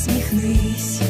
Посміхнись.